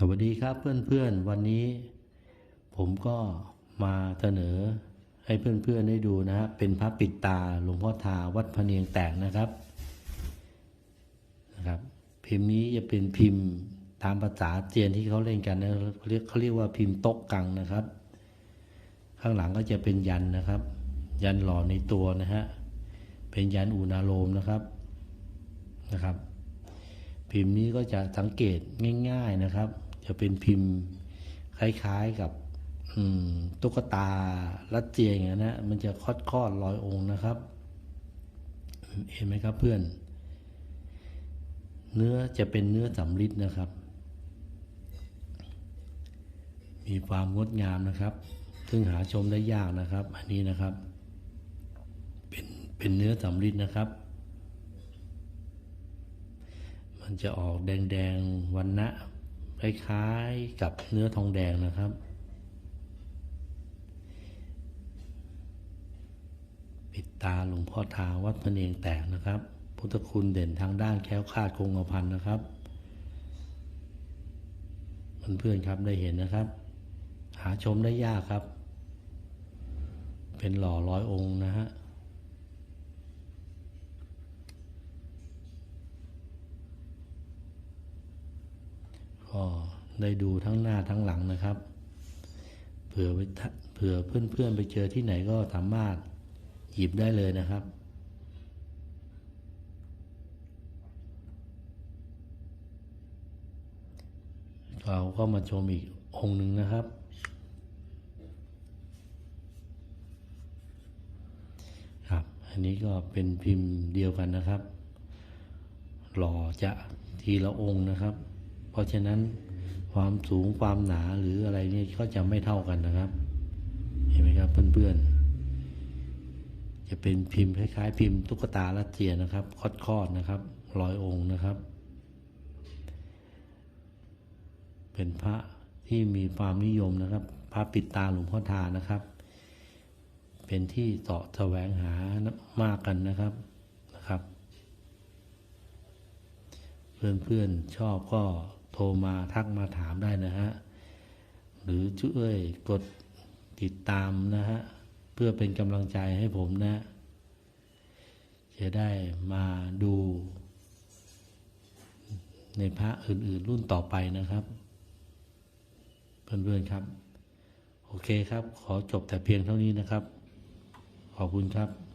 สวัสดีครับเพื่อนๆ วันนี้ผมก็มาเสนอให้เพื่อนๆได้ดูนะฮะเป็นพระปิดตาหลวงพ่อทาวัดพะเนียงแตกนะครับนะครับ พิมพ์นี้จะเป็นพิมพ์ตามภาษาเจียนที่เขาเล่นกันนะเขาเรียกเขาเรียกว่าพิมพ์โต๊กกังนะครับ ข้างหลังก็จะเป็นยันนะครับ ยันหล่อในตัวนะฮะเป็นยันอุณาโลมนะครับนะครับ พิมพ์นี้ก็จะสังเกตง่าย ๆนะครับ จะเป็นพิมพ์คล้ายๆกับตุ๊กตารัสเซียอย่างนั้นนะมันจะคอดคอดรอยองค์นะครับ เห็นไหมครับเพื่อน เนื้อจะเป็นเนื้อสำริดนะครับ มีความงดงามนะครับ ซึ่งหาชมได้ยากนะครับ อันนี้นะครับ เป็นเป็นเนื้อสำริดนะครับ มันจะออกแดงๆวันนะ คล้ายๆกับเนื้อทองแดงนะครับ ปิดตาหลวงพ่อทาวัดพระเนียงแตกนะครับ พุทธคุณเด่นทางด้านแค้วคาดคงกระพันนะครับเพื่อนๆครับได้เห็นนะครับ หาชมได้ยากครับ เป็นหล่อร้อยองค์นะฮะ ก็ ได้ดูทั้งหน้าทั้งหลังนะครับ เผื่อเผื่อเพื่อนๆไปเจอที่ไหนก็สามารถหยิบได้เลยนะครับเราก็มาชมอีกองค์หนึ่งนะครับ ครับ อันนี้ก็เป็นพิมพ์เดียวกันนะครับ หล่อจะทีละองค์นะครับ เพราะฉะนั้น ความสูงความหนาหรืออะไรเนี่ยก็จะไม่เท่ากันนะครับ เห็นไหมครับเพื่อนๆ จะเป็นพิมพ์คล้ายๆ พิมพ์ตุ๊กตาลัสเซียนะครับคอดๆนะครับร้อยองค์นะครับ เป็นพระที่มีความนิยมนะครับ พระปิดตาหลวงพ่อทานะครับ เป็นที่เสาะแสวงหามากกันนะครับนะครับ เพื่อนๆชอบก็ โทรมาทักมาถามได้นะฮะ หรือช่วยกดติดตามนะฮะ เพื่อเป็นกำลังใจให้ผมนะ จะได้มาดู ในพระอื่น ๆ รุ่นต่อไปนะครับ เพื่อน ๆ ครับ โอเคครับ ขอจบแต่เพียงเท่านี้นะครับ ขอบคุณครับ